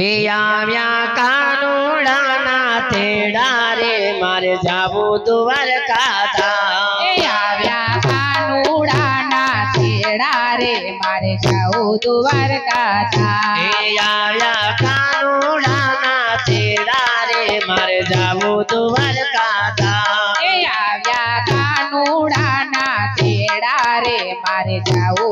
હિયાવ્યા કાનુડાના તેડા રે મારે જાવું દ્વારકા આવ્યા કાનુડાના રે મારે જાવું દ્વારકા આવ્યા કાનુડાના મારે જાવું દ્વારકા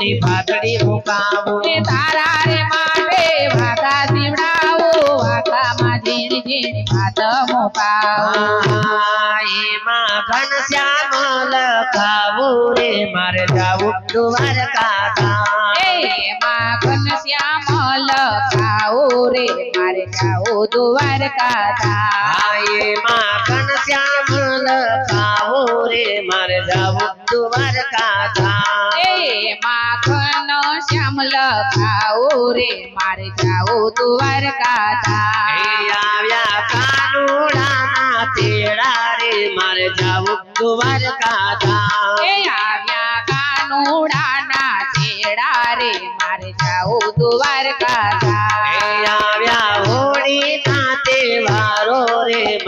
રી પાતડી મોકાઉ રે તારા રે માથે માથા સિમડાવું આખા માથે ધીરે ધીરે પાત મોકાઉ આયે માખણ શ્યામ લખાવું રે મારે દ્વારકા કાતા એ માખણ શ્યામ લખાવું રે મારે આવું દ્વારકા કાતા આયે માખણ શ્યામ લખાવું મારે જાવું દ્વારકા ધામ માખનો શ્યામલ ખાઓ રે મારે જાવ દ્વારકા ધામ આવ્યા કાનુડાના તેડા રે મારે જાવું દ્વારકા ધામ એ આવ્યા તેડા રે મારે જાવું દ્વારકા ધામ આવ્યા હોળી ના તેવારો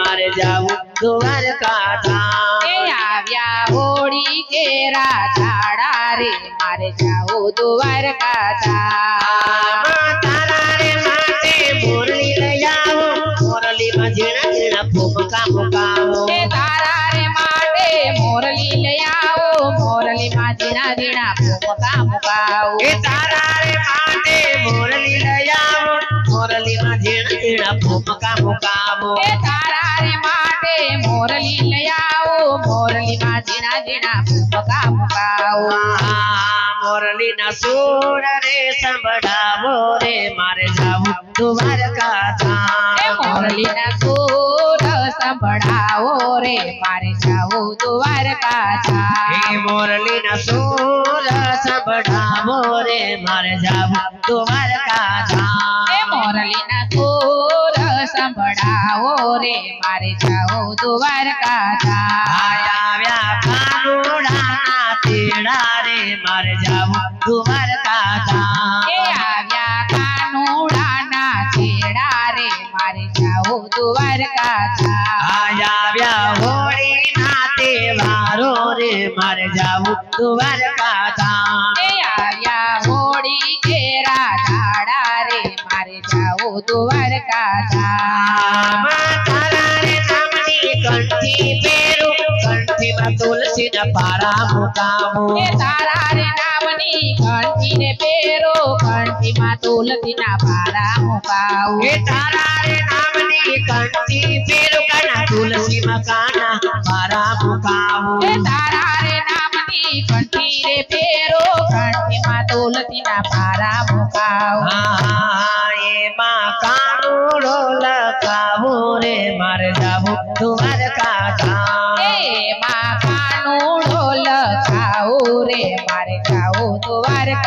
મારે જાવું દ્વારકા जाओ द्वारका मुरली ले जाओ मुरली में झीणा झीणा फूमका मुकाओ हे तारा रे माटे मुरली ले आओ मुरली में झीणा झीणा फूमका मुकाओ तारा रे माटे मुरली ले आओ मुरली में मुकाओ हे तारा रे माटे मुरली ले आओ मुरली में झीणा झीणा फूमका मुकाओ મોરલી ના સુર રે સંભળાવો રે મારે જાવું દ્વારકા ધામ મોરલી ના સુર સંભળાવો રે મારે જાવું દ્વારકા ધામ મોરલી ના સુર સંભળાવો રે મારે જાવું દ્વારકા મોરલી ના સુર સંભળાવો રે મારે જાવું દ્વારકા આવ્યા કાનુડા તેડા રે જાઉ દ્વારકા કાચા એ આયા કાણુડા ના ઢેડા રે મારે જાઉ દ્વારકા કાચા આયા હોડી ના તેવારો રે મારે જાઉ દ્વારકા કાચા આયા હોડી કે રાડા રે મારે જાઉ દ્વારકા કાચા મસરા ને નામ ની ગંથી तुलसी पारा मुकामो ए तारा रे नामनी कंठी ने पेरो कंठी मा तुलसी ना पारा मुकाओ ए तारा रे नामनी कंठी पेरो कना तुलसी मा काना पारा मुकाओ ए तारा रे नामनी कंठी रे पेरो कंठी मा तुलसी ना पारा मुकाओ ए मा कानो रो लकाओ रे मारे जाबो दुवार का का ए मा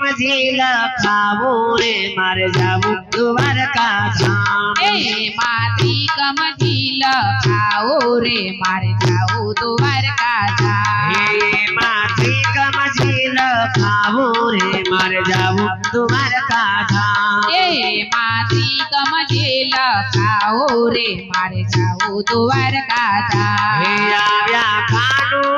মজিলা খাবো রে মারে যাবো তোমার কাছে মাটি কমজিলা খাও রে মারে যাও তোমার কাছে মাটি কমজিলা খাবো রে মারে যাবো তোমার কাছে মাটি কমজিলা খাও রে মারে যাও তোমার কাছে খানো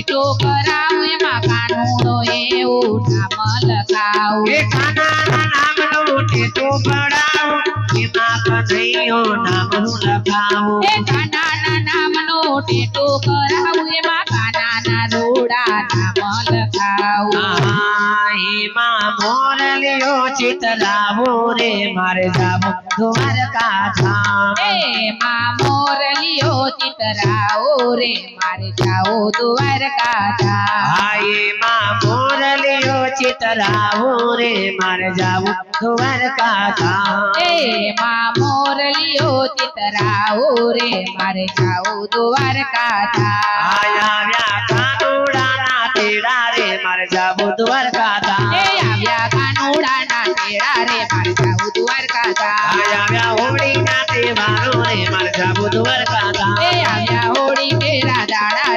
સીટો કરાવ એમાં કાનુડો એવું નામ લખાવ એ કાનાના ટેટો કરાવ चितला मोरे मर जाबो तुम्हार काथा ए मा मोर लियो चितरा ओरे मर जाओ तुम्हार काथा हाए मा मोर लियो चितरा ओरे जाओ जाबो का काथा ए मा मोर लियो चितरा ओरे मर जाओ तुम्हार काथा आया व्या का उड़ाना टेड़ा रे मर जाबो तुम्हार काथा ए आया का उड़ाना મેળા